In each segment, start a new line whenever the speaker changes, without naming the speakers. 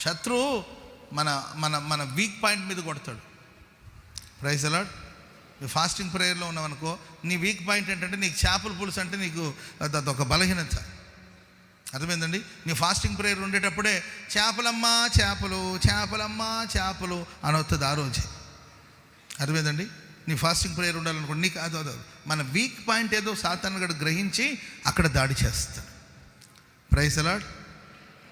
శత్రువు మన మన మన వీక్ పాయింట్ మీద కొడతాడు. ప్రైజ్ అలాడ్ నువ్వు ఫాస్టింగ్ ప్రేయర్లో ఉన్నావనుకో నీ వీక్ పాయింట్ ఏంటంటే నీకు చేపల పులుసు అంటే నీకు అది అదొక బలహీనత. అర్థమైందండి? నీ ఫాస్టింగ్ ప్రేయర్ ఉండేటప్పుడే చేపలమ్మా చేపలు చేపలమ్మా చేపలు అని వస్తుంది ఆ రోజే. అర్థమైందండి? నీ ఫాస్టింగ్ ప్రేయర్ ఉండాలనుకోండి నీకు అది అదో మన వీక్ పాయింట్ ఏదో సాతాను గడు గ్రహించి అక్కడ దాడి చేస్తాడు. ప్రైజ్ అలాడ్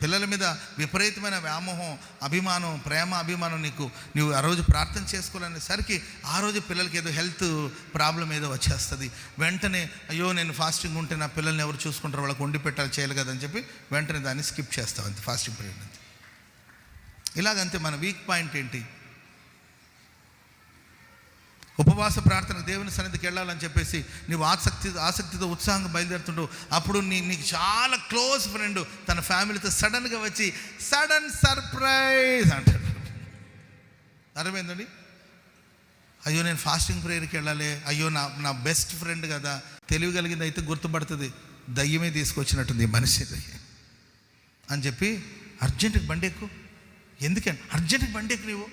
పిల్లల మీద విపరీతమైన వ్యామోహం అభిమానం ప్రేమ అభిమానం నీకు నువ్వు ఆ రోజు ప్రార్థన చేసుకోవాలనేసరికి ఆ రోజు పిల్లలకి ఏదో హెల్త్ ప్రాబ్లం ఏదో వచ్చేస్తుంది. వెంటనే అయ్యో నేను ఫాస్టింగ్ ఉంటే నా పిల్లల్ని ఎవరు చూసుకుంటారు? వాళ్ళకి వండి పెట్టాలి చేయాలి కదని చెప్పి వెంటనే దాన్ని స్కిప్ చేస్తావు అంతే ఫాస్టింగ్ పీరియడ్ అంతే. ఇలాగంతే మన వీక్ పాయింట్ ఏంటి? ఉపవాస ప్రార్థన దేవుని సన్నిధికి వెళ్ళాలని చెప్పేసి నీవు ఆసక్తి ఆసక్తితో ఉత్సాహంగా బయలుదేరుతుండవు అప్పుడు నీ నీకు చాలా క్లోజ్ ఫ్రెండ్ తన ఫ్యామిలీతో సడన్గా వచ్చి సడన్ సర్ప్రైజ్ అంటాడు. అర్థమైందండి? అయ్యో నేను ఫాస్టింగ్ ప్రేయర్కి వెళ్ళాలి. అయ్యో నా నా బెస్ట్ ఫ్రెండ్ కదా. తెలివి కలిగింది అయితే గుర్తుపడుతుంది. దయ్యమే తీసుకొచ్చినట్టుంది ఈ మనిషి. అని చెప్పి అర్జెంటుకి బండి ఎక్కు. ఎందుకని? అర్జెంటుకి బండి ఎక్కు నీవు.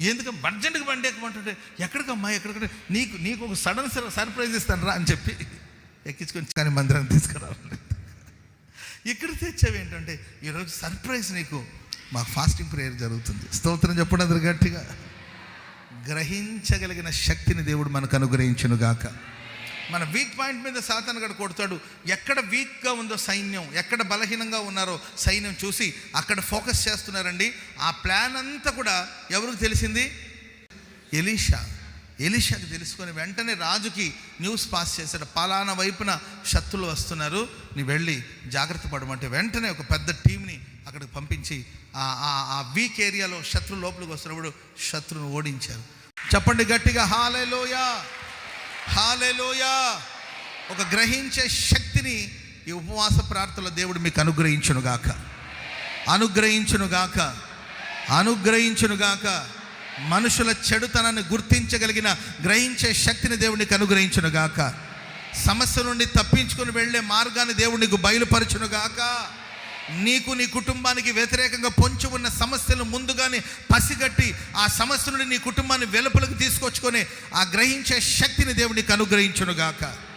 ఎందుకు అర్జెంటుగా బండి ఎక్కమంటుంటే ఎక్కడికమ్మా ఎక్కడికంటే నీకు నీకు ఒక సడన్ సర్ప్రైజ్ ఇస్తాను రా అని చెప్పి ఎక్కించుకొని కానీ మందిరాన్ని తీసుకురావాలి. ఇక్కడ తెచ్చావు ఏంటంటే ఈరోజు సర్ప్రైజ్ నీకు. మా ఫాస్టింగ్ ప్రేయర్ జరుగుతుంది. స్తోత్రం చెప్పడం అందరు గట్టిగా. గ్రహించగలిగిన శక్తిని దేవుడు మనకు అనుగ్రహించును గాక మన వీక్ పాయింట్ మీద సాతాను కొడతాడు. ఎక్కడ వీక్గా ఉందో సైన్యం ఎక్కడ బలహీనంగా ఉన్నారో సైన్యం చూసి అక్కడ ఫోకస్ చేస్తున్నారండి. ఆ ప్లాన్ అంతా కూడా ఎవరికి తెలిసింది? ఎలీషా. ఎలీషాకి తెలుసుకొని వెంటనే రాజుకి న్యూస్ పాస్ చేశాడు. పలానా వైపున శత్రులు వస్తున్నారు. నీ వెళ్ళి జాగ్రత్త పడమంటే వెంటనే ఒక పెద్ద టీంని అక్కడికి పంపించి ఆ- ఆ- ఆ వీక్ ఏరియాలో శత్రు లోపలికి వస్తున్నప్పుడు శత్రువును ఓడించారు. చెప్పండి గట్టిగా హాలేలోయా! హాలెలోయా. ఒక గ్రహించే శక్తిని ఈ ఉపవాస ప్రార్థనలో దేవుడు మీకు అనుగ్రహించునుగాక. అనుగ్రహించునుగాక. అనుగ్రహించునుగాక. మనుషుల చెడుతనాన్ని గుర్తించగలిగిన గ్రహించే శక్తిని దేవునికి అనుగ్రహించునుగాక. సమస్య నుండి తప్పించుకుని వెళ్ళే మార్గాన్ని దేవుడికి బయలుపరచును గాక నీకు నీ కుటుంబానికి వ్యతిరేకంగా పొంచి ఉన్న సమస్యలు ముందుగానే పసిగట్టి ఆ సమస్య నుండి నీ కుటుంబాన్ని వెలుపలకు తీసుకొచ్చుకొని ఆ గ్రహించే శక్తిని దేవునికి అనుగ్రహించునుగాక.